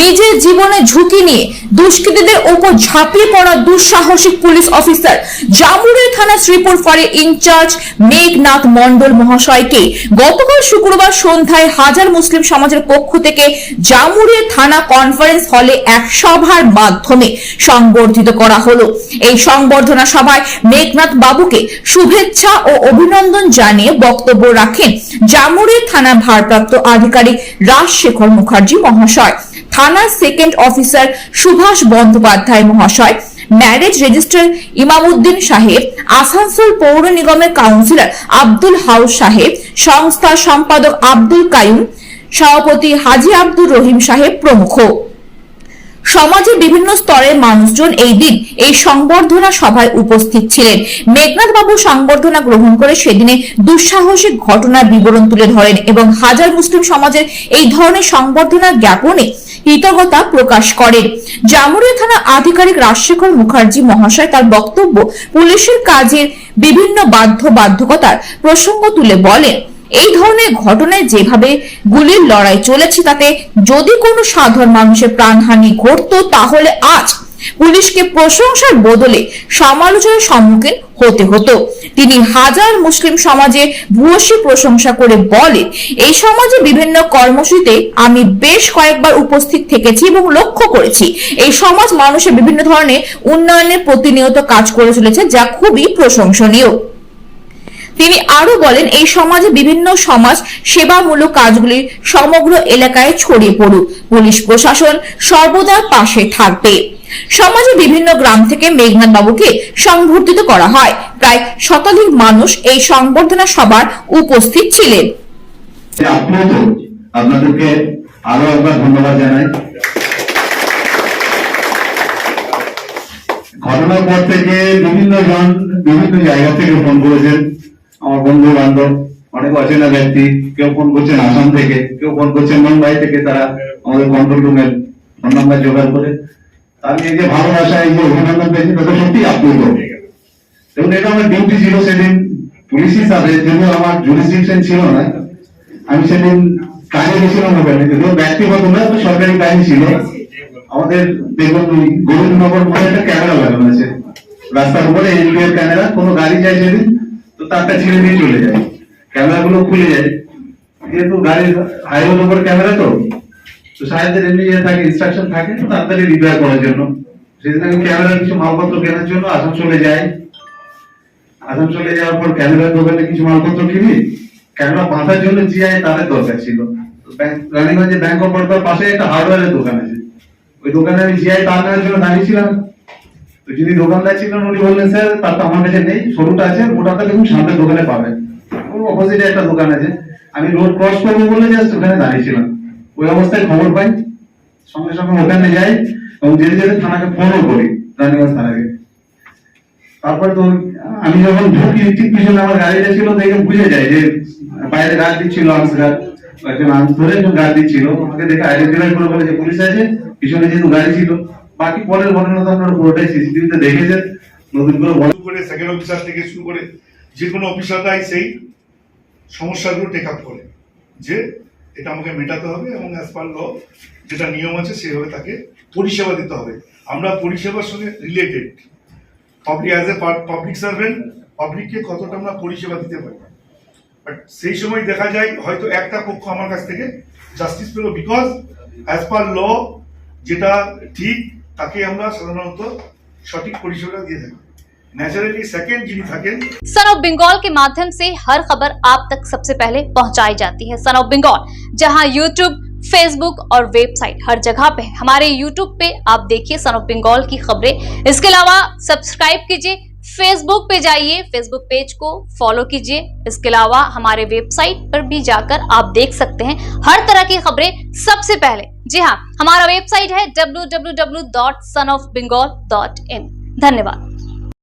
নিজের জীবনে ঝুঁকি নিয়ে দুষ্কৃতীদের ওপর ঝাঁপিয়ে পড়া দুঃসাহসিক পুলিশ অফিসার জামুরের থানা শ্রীপুর ফাঁড়ির ইনচার্জ মেঘনাথ মণ্ডল মহাশয়কে গতকাল শুক্রবার সন্ধ্যায় হাজার মুসলিম সমাজের পক্ষ থেকে জামুরের থানা কনফারেন্স হলে এক সভার মাধ্যমে সংবর্ধিত করা হলো। এই সংবর্ধনা সভায় মেঘনাথ বাবুকে শুভেচ্ছা ও অভিনন্দন জানিয়ে বক্তব্য রাখেন জামুরের থানা ভারপ্রাপ্ত আধিকারিক রাজশেখর মুখার্জি মহাশয়। থানার সেকেন্ড অফিসার সুভাষ বন্দ্যোপাধ্যায় মহাশয় ম্যারেজ রেজিস্ট্রার ইমামউদ্দিন সাহেব, আসানসোল পৌর নিগমের কাউন্সিলর আব্দুল হাউস সাহেব, সংস্থার সম্পাদক আব্দুল কায়ুম সভাপতি হাজি আব্দুর রহিম সাহেব প্রমুখ। সমাজের বিভিন্ন স্তরের মানুষজন এই দিন এই সংবর্ধনা সভায় উপস্থিত ছিলেন। মেঘনাথ বাবু সংবর্ধনা গ্রহণ করে সেদিনে দুঃসাহসিক ঘটনার বিবরণ তুলে ধরেন এবং হাজার মুসলিম সমাজের এই ধরনের সংবর্ধনা জ্ঞাপনে কৃতজ্ঞতা প্রকাশ করেন। জামুরিয়া থানা আধিকারিক রাজশেখর মুখার্জি মহাশয় তার বক্তব্য পুলিশের কাজের বিভিন্ন বাধ্য বাধ্যকতার প্রসঙ্গ তুলে বলেন। এই ধরনের ঘটনায় যেভাবে গুলির লড়াই চলেছে, তাতে যদি কোনো সাধারণ মানুষের প্রাণহানি ঘটতো, তাহলে আজ পুলিশকে প্রশংসার বদলে সমালোচনার সম্মুখীন হতে হতো। তিনি হাজার মুসলিম সমাজে ভূয়সী প্রশংসা করে বলেন, এই সমাজে বিভিন্ন কর্মসূচিতে আমি বেশ কয়েকবার উপস্থিত থেকেছি এবং লক্ষ্য করেছি। এই সমাজ মানুষের বিভিন্ন ধরনের উন্নয়নের প্রতিনিয়ত কাজ করে চলেছে, যা খুবই প্রশংসনীয়। তিনি আরও বলেন, এই সমাজে বিভিন্ন সমাজ সেবামূলক কাজগুলি সমগ্র এলাকায় ছড়িয়ে পড়ুক। পুলিশ প্রশাসন সর্বদা পাশে থাকবে। সমাজে বিভিন্ন গ্রাম থেকে মেঘনাথ বাবুকে সংবর্ধিত করা হয়। প্রায় শতাধিক মানুষ এই সংবর্ধনা সভার উপস্থিত ছিলেন। আপনাদেরকে আরও একবার ধন্যবাদ জানাই। ঘটনার পর থেকে বিভিন্ন জন বিভিন্ন জায়গা থেকে ফোন করেছেন। আমার বন্ধু বান্ধব, অনেক অচেনা ব্যক্তি, কেউ ফোন করছেন আসাম থেকে, কেউ ফোন করছেন মুম্বাই থেকে, তারা আমাদের কন্ট্রোল রুমের ফোন নাম্বার জোগাড় করে। আমি এই যে ভালোবাসা, এই যে অভিনন্দন পেয়েছি তাতে সত্যি আপ্লুত। এবং এটা আমার ডিউটি ছিল সেদিন পুলিশ হিসাবে, যদিও আমার জুরিসডিকশন ছিল না, আমি সেদিন কাজে গেছিলাম ওখানে যদিও ব্যক্তিগত না, তো সরকারি কাজই ছিল। আমাদের দেখুন ওই গোবিন্দনগর মোড়ে একটা ক্যামেরা লাগানো আছে। রাস্তার উপরে এনপিআর ক্যামেরা কোনো গাড়ি যায় সেদিন তারটা ছেড়ে দিয়ে চলে যায়। ক্যামেরা গুলো খুলে যায়। যেহেতু গাড়ির হাইওয়ের উপর ক্যামেরা তো তো এমনি ইয়ে থাকে ইনস্ট্রাকশন থাকে তাড়াতাড়ি রিপেয়ার করার জন্য। সেদিন আমি ক্যামেরার কিছু মালপত্র কেনার জন্য যাই। যাওয়ার পর ক্যামেরার দোকানে কিছু মালপত্র কিনি। ক্যামেরা বাঁধার জন্য জিআই তাদের দরকার ছিল। তো রানীগঞ্জে ব্যাংক অফ বরোদার পাশে একটা হার্ডওয়্যারের দোকান আছে। ওই দোকানে আমি জিআই তার নেওয়ার জন্য দাঁড়িয়েছিলাম তো যিনি দোকানদার ছিলেন, উনি বললেন, স্যার, তার তো আমার কাছে নেই, সরুটা আছে মোটাটা দেখুন, সামনের দোকানে পাবেন। ওর অপোজিটে একটা দোকান আছে। আমি রোড ক্রস করব বলে জাস্ট ওখানে দাঁড়িয়েছিলাম। ওই অবস্থায় খবর পাই। সঙ্গে সঙ্গে ওখানে যাই এবং যেতে যেতে থানাকে ফোনও করি, রানীগঞ্জ থানাকে। তারপর তো আমি যখন ঢুকি, ঠিক পিছনে আমার গাড়িটা ছিল দেখে বুঝে যায় যে বাইরে গার্ড দিচ্ছিল আর্মস গার্ড একজন আর্মস ধরে একজন গার্ড দিচ্ছিল। আমাকে দেখে আইডেন্টিফাই করে বলে যে, পুলিশ আছে, পিছনে যেহেতু গাড়ি ছিল। বাকি পরের ঘটনা তো আপনারা পুরোটাই সিসিটিভিতে দেখেছেন। নতুন করে শুরু করে সেকেন্ড অফিসার থেকে শুরু করে যে কোনো অফিসাররাই সেই সমস্যাগুলো টেক আপ করে যে এটা আমাকে মেটাতে হবে এবং অ্যাজ পার ল যেটা নিয়ম আছে সেভাবে তাকে পরিষেবা দিতে হবে। আমরা পরিষেবার সঙ্গে related public as a public servant পাবলিককে কতটা আমরা পরিষেবা দিতে পারি? বাট সেই সময় দেখা যায় হয়তো একটা পক্ষ আমার কাছ থেকে জাস্টিস পেল বিকজ অ্যাজ পার ল যেটা ঠিক তাকে আমরা সাধারণত সঠিক পরিষেবা দিয়ে থাকি ন্যাচারালি সেকেন্ড যিনি থাকেন सन ऑफ बंगाल के माध्यम से हर खबर आप तक सबसे पहले पहुंचाई जाती है सन ऑफ बंगाल जहां यूट्यूब फेसबुक और वेबसाइट हर जगह पे है हमारे यूट्यूब पे आप देखिए सन ऑफ बंगाल की खबरें इसके अलावा सब्सक्राइब कीजिए फेसबुक पे जाइए फेसबुक पेज को फॉलो कीजिए। इसके अलावा हमारे वेबसाइट पर भी जाकर आप देख सकते हैं हर तरह की खबरें सबसे पहले। जी हाँ हमारा वेबसाइट है डब्ल्यू धन्यवाद।